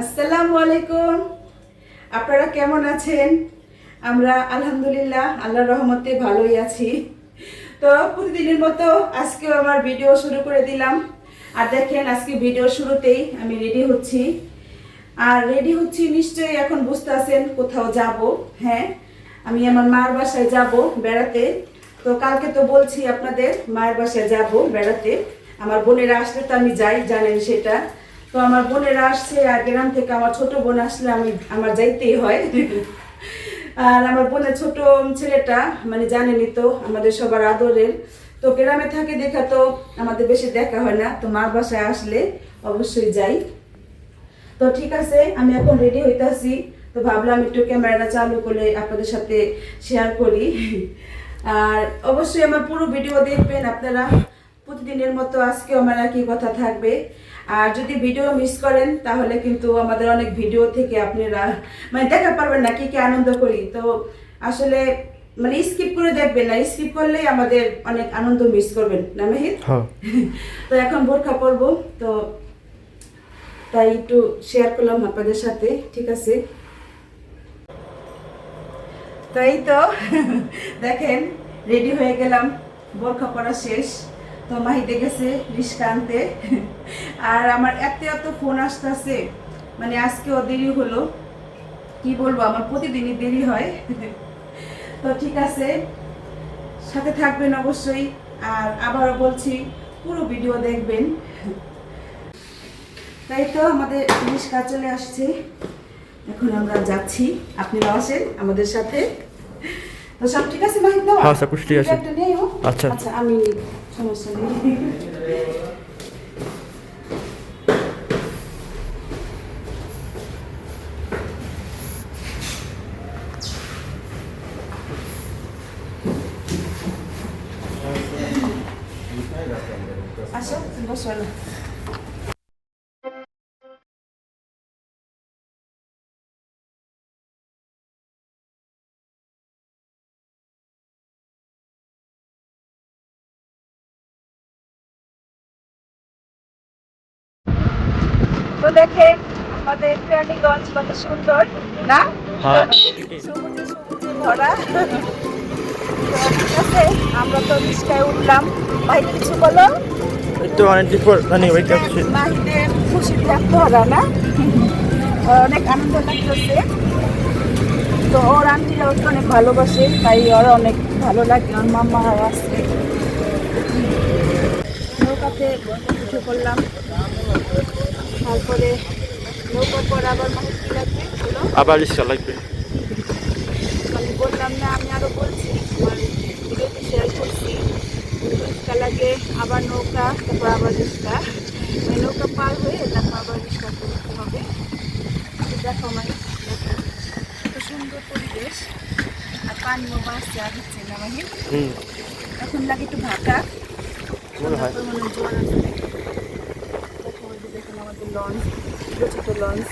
আসসালামু আলাইকুম। আপনারা কেমন আছেন? আমরা আলহামদুলিল্লাহ আল্লাহর রহমতে ভালোই আছি। তো প্রতিদিনের মতো আজকেও আমার ভিডিও শুরু করে দিলাম। আর দেখেন, আজকে ভিডিও শুরুতেই আমি রেডি হচ্ছি। আর রেডি হচ্ছি নিশ্চয়ই এখন বুঝতে আছেন কোথাও যাব। হ্যাঁ আমি আমার মার বাসায় যাব বেড়াতে। তো কালকে তো বলছি আপনাদের, মায়ের বাসায় যাব বেড়াতে। আমার বোনেরা আসলে তো আমি যাই, জানেন সেটা। তো আমার বোনেরা আসছে আর গ্রাম থেকে আমার ছোট বোন আসলে আমি, আমার যাইতেই হয়। আর আমার বোনের ছোট ছেলেটা মানে জানেনই তো, আমাদের সবার আদরের। তো গ্রামে থাকে দেখা তো আমাদের বেশি দেখা হয় না, তো মার বাসায় আসলে অবশ্যই যাই। তো ঠিক আছে, আমি এখন রেডি হইতাছি। তো ভাবলাম একটু ক্যামেরাটা চালু করে আপনাদের সাথে শেয়ার করি। আর অবশ্যই আমার পুরো ভিডিও দেখবেন আপনারা। প্রতিদিনের মতো আজকে আমার একই কথা থাকবে। আর যদি ভিডিও মিস করেন তাহলে কিন্তু আমাদের অনেক ভিডিও থেকে আপনারা মানে দেখা পারবেন না কি কি আনন্দ করি। তো আসলে মানে স্কিপ করে দেখবেন না স্কিপ করলেই আমাদের অনেক আনন্দ মিস করবেন না মেহিত হ্যাঁ। তো এখন বোরখা পরবো তো তাই একটু শেয়ার করলাম আপনাদের সাথে ঠিক আছে? তাই তো দেখেন রেডি হয়ে গেলাম বোরখা পরা শেষ। তো মাহিতে গেছে রিস্কা আনতে আর আমার এত এত ফোন আসতেছে মানে আজকেও দেরি হলো। কি বলব আমার প্রতিদিনই দেরি হয়। তো ঠিক আছে সাথে থাকবেন অবশ্যই। আর আবারও বলছি পুরো ভিডিও দেখবেন। তাই তো আমাদের রিস্কা চলে আসছে। এখন আমরা যাচ্ছি। আপনারা আসেন আমাদের সাথে। তো সব ঠিক আছে মাহিত? হ্যাঁ, আচ্ছা। আচ্ছা আমি নিই। সমস্যা নেই আসো বসো দেখেন আমাদের প্রাণীগঞ্জ কত সুন্দর না? সবুজে সবুজে ভরা তো ঠিক আছে আমরা তো রিস্কায় উঠলাম। ভাই কিছু বলো? তো অনেকদিন পর মানে ওয়েট করছি মাহিদের খুশিতে আত্মহারা না? অনেক আনন্দ লাগতেছে। তো ওর আন্টিরা ওকে অনেক ভালোবাসে তাই ওর অনেক ভালো লাগে। ওর মাম্মা আসছে নৌকাতে উঠে পড়লাম তারপরে নৌকা পর আবার কি লাগবে আবার রিক্সা লাগবে। আমি বললাম না আমি আরও বলছি আমার ভিডিওতে শেয়ার করছি। রিক্সা লাগে আবার নৌকা তারপর আবার রিক্সা নৌকা পার হয়ে তারপর আবার রিক্সা করতে হবে। দেখো আমার দেখো। সুন্দর পরিবেশ। আর পানিও বাসছে আর হচ্ছে না হুম। এখন লাগে একটু ভাটা মনে হয়। মনে জোয়ার আসবে দেখো ওই যে দেখুন আমাদের লঞ্চ ছোটো ছোটো লঞ্চ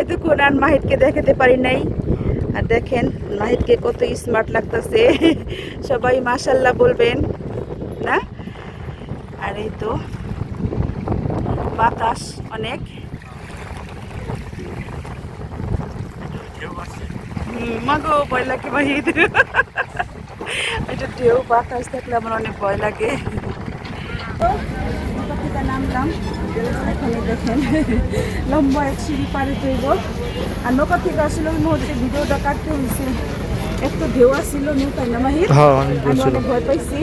এতক্ষণ আর মাহিদকে দেখাতে পারি নাই। আর দেখেন মাহিদকে কত স্মার্ট লাগতেছে। সবাই মাশাল্লাহ বলবেন না? আর এই তো বাতাস অনেক। হুম, মাগো ভয় লাগে মাহিদ এটা ঢেউ বাতাস থাকলে আমার অনেক ভয় লাগে। নামলাম। এখানে দেখেন লম্বা এক সিঁড়ি পাড়ে তৈব আর নৌকা থেকে আসলে ওই মুহূর্তে ভিডিওটা কাটতে হয়েছে। একটু ঢেউ আসছিল নৌকা না মাহিদ হ্যাঁ আমি অনেক ভয় পাইছি।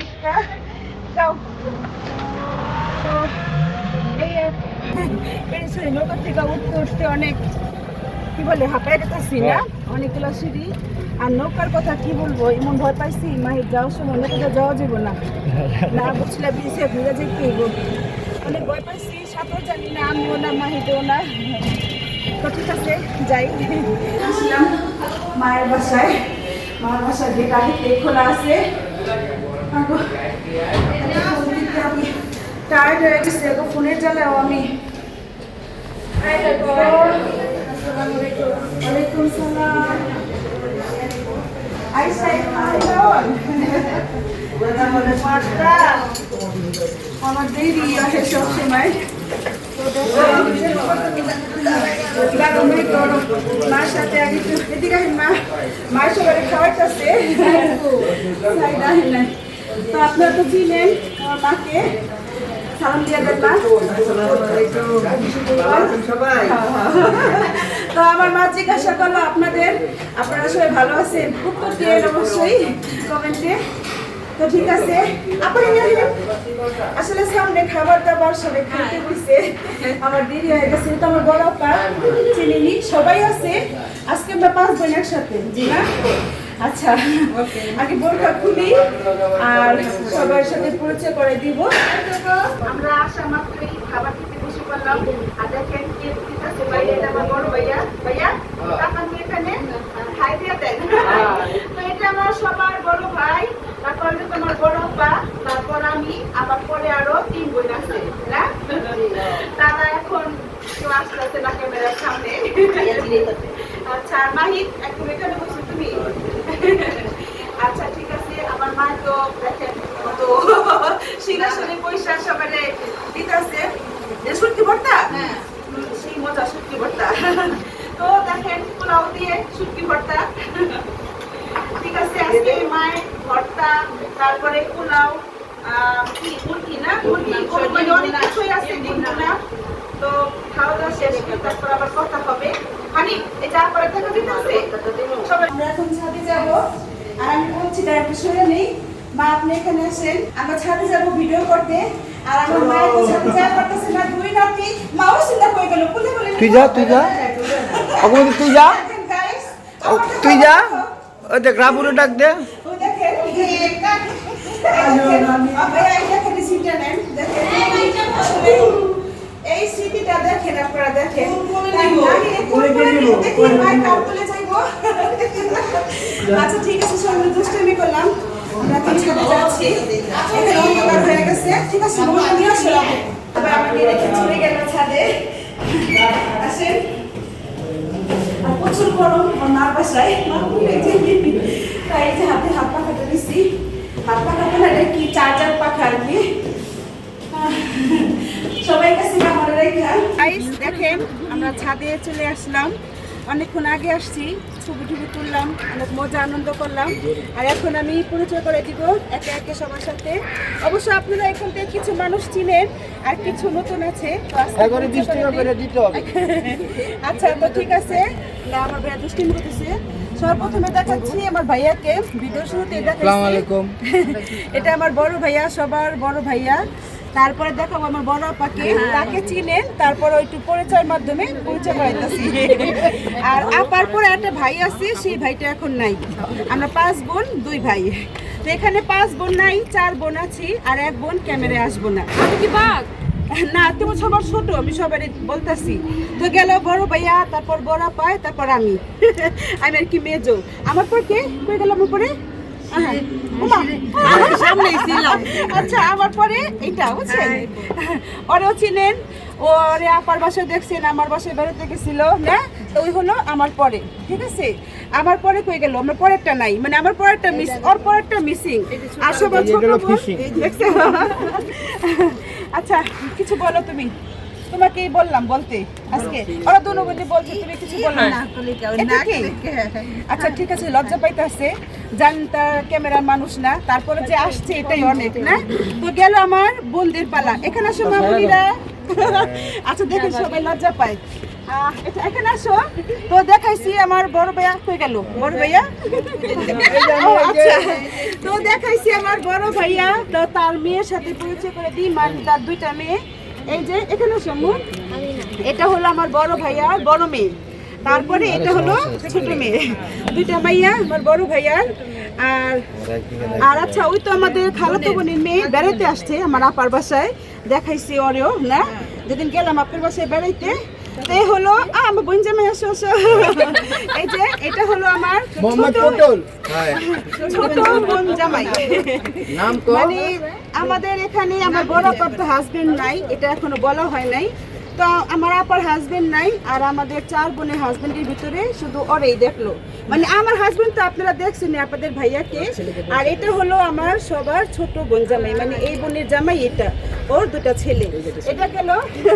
রিক্সা। যাও। তো, এই এই sorry, নৌকা থেকে উঠতে উঠতে অনেক কি বলে হাঁপায় গেতেছি না অনেকগুলো সিঁড়ি। আর নৌকার কথা কি বলব এমন ভয় পাইছি মাহির যাওয়ার সময় নৌকাতে যাওয়া যাব না। না বুঝলে বিছে ঘুরে যেতে অনেক ভয় পাইছি সাঁতার জানি না আমিও না মাহিদেও না। তো ঠিক আছে যাই। আসলাম মায়ের বাসায়। মায়ের বাসায় গেট আগে খোলা আছে। হবে। টায়ার্ড হয়ে গেছে এখন ফোনের জ্বালাও আমি ওয়ালাইকুম সালাম আইসা খাইলন আমার দেরি আসে সব সময় মার সাথে আগে এদিকে মা মার সবাই খাওয়াইতেছে তো আপনারা তো আমার মাকে। সালাম দিয়ে দেন তো আমার মা জিজ্ঞাসা করল আপনাদের আপনারা সবাই ভালো আছেন? উত্তর দিয়ে অবশ্যই কমেন্টে। তো ঠিক আছে। আপনি আসলে সামনে খাবার দাবার সবাই খাইতে হয়েছে আমার দেরি হয়ে গেছে তো আমার বড় আপা চিনিনি সবাই আছে। আজকে আমরা পাঁচ বোন একসাথে না আচ্ছা আগে বোরখা খুলি, আর সবার সাথে পরিচয় করে দিব। আমরা আসা মাত্রই খাবার খেতে বসে পড়লাম। আর দেখেন কে বাইরে, এটা আমার বড় ভাইয়া। ভাইয়া, আপনার এখানে? খাই দিয়ে দেন। তো এটা আমার সবার বড় ভাই, তারপর তোমার বড় পা তারপর আমি, আবার পরে আরও তিন বোন আছে তারা এখন কেউ আসতেছে না ক্যামেরার সামনে। আচ্ছা মাহিত একদম এখানে বসে তুমি আচ্ছা ঠিক আছে আমার মা তো দেখেন কত পয়সা সবাই দিতেছে শুটকি ভর্তা? সেই মজা শুটকি ভর্তা। তো দেখেন পোলাও দিয়ে শুটকি ভর্তা। ঠিক আছে আজকে মায়ের ভর্তা তারপরে পোলাও মুরগি না? মুরগি অনেক কিছুই আছে ডিম তো খাওয়া দাওয়া শেষ করে তারপর আবার কথা হবে। হানি এটা পরে দেখা দিতে আছে সবাই আমরা এখন ছাদে যাব। আর আমি বলছি না একটু শুনে নেই। মা আপনি এখানে আসেন। আমরা ছাদে যাব ভিডিও করতে। আর আমার মা তো ছাদে যাওয়া করতেছে না দুই নাতি মাও চিন্তা করে গেল বলে বলে তুই যা, তুই যা। অগ্রগতি তুই যা। দেখেন guys, ও, তুই যা। ওই দেখ রাবুরে ডাক দে। এই স্মৃতিটা দেখেন। আপনারা দেখেন। তাই আমি আচ্ছা ঠিক আছে সবাই দুষ্টামি করলাম। আমরা সাথে যাচ্ছি। এখানে ঠিক আছে মোটা নিয়ে আসলাম গেল ছাদে। প্রচুর গরম, আমার মার বাসায়। মা যে হাতে হাত পাখাটা দিচ্ছি হাত পাখাটা এটা কি চার্জার পাখা আর কি? সবাই কাছে মনে রেখা দেখেন, আমরা ছাদে চলে আসলাম। অনেকক্ষণ আগে আসছি ছবি টবি তুললাম অনেক মজা আনন্দ করলাম। আর এখন আমি পরিচয় করে দিব একে একে সবার সাথে। অবশ্য আপনারা এখান থেকে কিছু মানুষ চিনেন আর কিছু নতুন আছে আচ্ছা তো ঠিক আছে। না আমার ভাইয়া দুষ্টিমি করতেছে। সর্বপ্রথমে দেখাচ্ছি আমার ভাইয়াকে। ভিডিও শুরুতে দেখাচ্ছি। এটা আমার বড় ভাইয়া সবার বড় ভাইয়া। তারপরে দেখাবো আমার বড় আপাকে তাকে চিনেন তারপর একটু পরিচয়ের মাধ্যমে পরিচয় করাইতেছি আর আপার পরে একটা ভাই আছে সেই ভাইটা এখন নাই। আমরা পাঁচ বোন দুই ভাই। তো এখানে পাঁচ বোন নাই চার বোন আছি আর এক বোন ক্যামেরায় আসব না। কি বাঘ? না তুমি সবার ছোট আমি সবারই বলতাছি। তো গেল বড় ভাইয়া তারপর বড় পায় তারপর আমি। আমি আর কি মেজো। আমার পর কে? কই গেল আমার পরে? ছিলাম। আচ্ছা আমার পরে এইটা বুঝছেন? ওরেও চিনেন ওরে আপার বাসায় দেখছেন আমার বাসায় বেরোতে গেছিল না? তো ওই হলো আমার পরে ঠিক আছে? আমার পরে কই গেল? আমার পরেরটা নাই। মানে আমার পরেরটা মিস ওর পরেরটা মিসিং এটা। দেখছ আচ্ছা কিছু বলো তুমি। তোমাকেই বললাম বলতে আজকে। ওরা দুনো বলছে তুমি কিছু বলল না। আচ্ছা ঠিক আছে লজ্জা পাইতেছে। জান তার ক্যামেরার মানুষ না, তারপরে যে আসছে এটাই অনেক, না? তো গেল আমার বোনদের পালা। এখানে আসো মামুনিরা। আচ্ছা দেখেন সবাই লজ্জা পায়। এখানে আসো। তো দেখাইছি আমার বড় ভাইয়া কই গেল? বড় ভাইয়া? আচ্ছা। তো দেখাইছি আমার বড় ভাইয়া। তো তার মেয়ের সাথে পরিচয় করে দিই মানে তার দুইটা মেয়ে। এই যে, এখানে সম্মুখ এটা হলো আমার বড় ভাইয়া, বড় মেয়ে। তারপরে এটা হলো ছোট মেয়ে। দুইটা মাইয়া আমার বড় ভাইয়ার আর আর আচ্ছা ওই তো আমাদের খালাতো বোনের মেয়ে বেড়াইতে আসছে আমার আপার বাসায়। দেখাইছি ওরেও না? যেদিন গেলাম আপনার বাসায় বেড়াইতে তো এই হলো আমার বোন জামাই আসো আসো এই যে এটা হলো আমার মোহাম্মদ ছোট- পটল। হ্যাঁ। ছোট বোন জামাই। নাম তো? মানে আমাদের এখানে আমার বড় আপার তো হাজবেন্ড নাই এটা এখনও বলা হয় নাই। তো আমার আপার হাজবেন্ড নাই, আর আমাদের চার বোনের হাজবেন্ডের ভিতরে শুধু ওরেই দেখল। মানে আমার হাজবেন্ড তো আপনারা দেখছেন আপনাদের ভাইয়াকে। আর এটা হলো আমার সবার ছোট বোন জামাই মানে এই বোনের জামাই এটা, ওর দুটা ছেলে। এটা গেল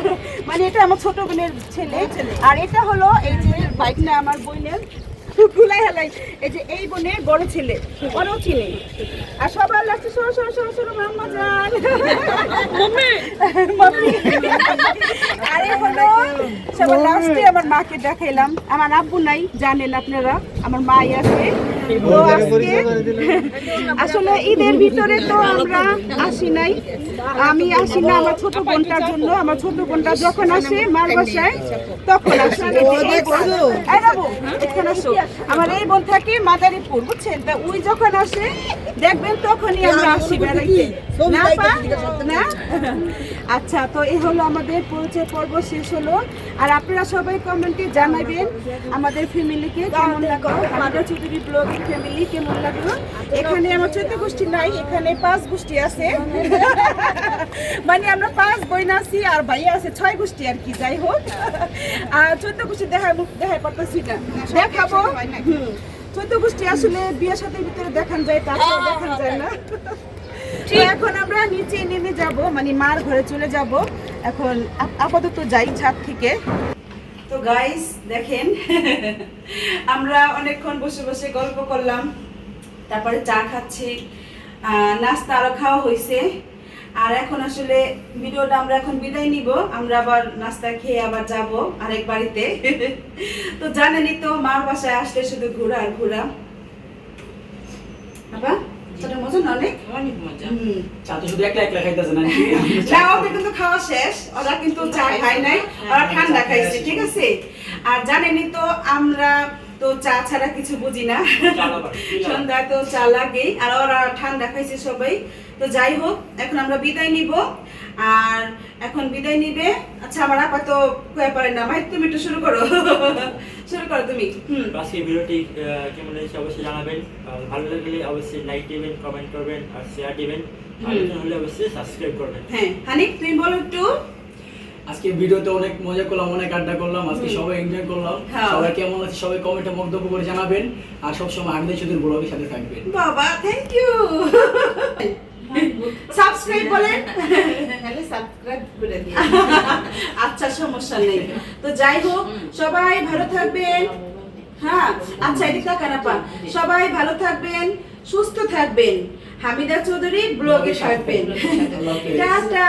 মানে এটা আমার ছোট বোনের ছেলে। আর এটা হলো এই যে বাইক না আমার বোনের। ভুলাই হেলাই। এই যে এই বোনের বড় ছেলে ওরাও চিনে আর সবার লাস্টে সরো সরো সরো সরো মাম্মা যান। মাম্মি! আরে হলো সবার লাস্টে আমার মাকে দেখাইলাম। আমার আব্বু নাই জানেন আপনারা আমার মাই আছে। আসলে ঈদের ভিতরে তো আমরা আসি নাই। আমি আসি না আমার ছোট বোনটার জন্য আমার ছোট বোনটা যখন আসে মার বাসায় তখন আসি। আমার এই বোন থাকে মাদারীপুর বুঝছেন? তা ওই যখন আসে দেখবেন তখনই আমরা আসি বেড়াইতে। না আচ্ছা তো এই হলো আমাদের পরিচয় পর্ব শেষ হলো। আর আপনারা সবাই কমেন্টে জানাবেন আমাদের ফ্যামিলিকে কেমন লাগল? আমাদের চৌধুরী ব্লগিং ফ্যামিলি কেমন লাগল? এখানে আমার চোদ্দ গোষ্ঠী নাই এখানে পাঁচ গোষ্ঠী আছে। মানে আমরা পাঁচ বইনা আছি আর ভাইয়া আছে ছয় গোষ্ঠী আর কি যাই হোক। আর চোদ্দ গোষ্ঠী দেখা দেখা করতেছি না দেখাবো। চোদ্দ গোষ্ঠী আসলে বিয়ের সাথে ভিতরে দেখান যায় তাছাড়া দেখান যায় না। এখন আমরা নিচে নেমে যাব মানে মার ঘরে চলে যাব। এখন আপাতত যাই ছাদ থেকে। তো গাইস দেখেন আমরা অনেকক্ষণ বসে বসে গল্প করলাম। তারপরে চা খাচ্ছি। নাস্তা আরও খাওয়া হয়েছে আর এখন আসলে ভিডিওটা আমরা এখন বিদায় নিব। আমরা আবার নাস্তা খেয়ে আবার যাব আরেক বাড়িতে। তো জানেনই তো মার বাসায় আসলে শুধু ঘোরা আর ঘোরা। বাবা সেটা মজা না অনেক? অনেক মজা। চা তো শুধু একলা একলা খাইতেছে না না ওদের কিন্তু খাওয়া শেষ। ওরা কিন্তু চা খায় নাই। ওরা ঠান্ডা খাইছে ঠিক আছে? আর জানেনই তো আমরা তো চা ছাড়া কিছু বুঝি না। সন্ধ্যায় তো চা লাগেই আর ওরা ঠান্ডা খাইছে সবাই। তো যাই হোক এখন আমরা বিদায় নিব। আর এখন বিদায় নিবে আচ্ছা আমার আপা তো কয়ে পারে না। ভাই তুমি একটু শুরু করো। শুরু করো তুমি। হুম। আজকের ভিডিওটি কেমন লেগেছে অবশ্যই জানাবেন। ভালো লাগলে অবশ্যই লাইক দিবেন কমেন্ট করবেন আর শেয়ার দিবেন। নতুন হলে অবশ্যই সাবস্ক্রাইব করবেন। হ্যাঁ হানিফ তুমি বলো একটু। আজকে ভিডিওতে অনেক মজা করলাম অনেক আড্ডা করলাম আজকে সবাই এনজয় করলাম। হ্যাঁ। সবাই কেমন আছে সবাই কমেন্টে মন্তব্য করে জানাবেন। আর সবসময় আমিদের শুধু ব্লগের সাথে থাকবেন। বাবা থ্যাংক ইউ সাবস্ক্রাইব বলেন। তাহলে সাবস্ক্রাইব করে দিন আচ্ছা সমস্যা নেই। তো যাই হোক সবাই ভালো থাকবেন। হ্যাঁ আচ্ছা এদিক আপা। সবাই ভালো থাকবেন সুস্থ থাকবেন। হামিদা চৌধুরী ব্লগে থাকবেন। টাটা।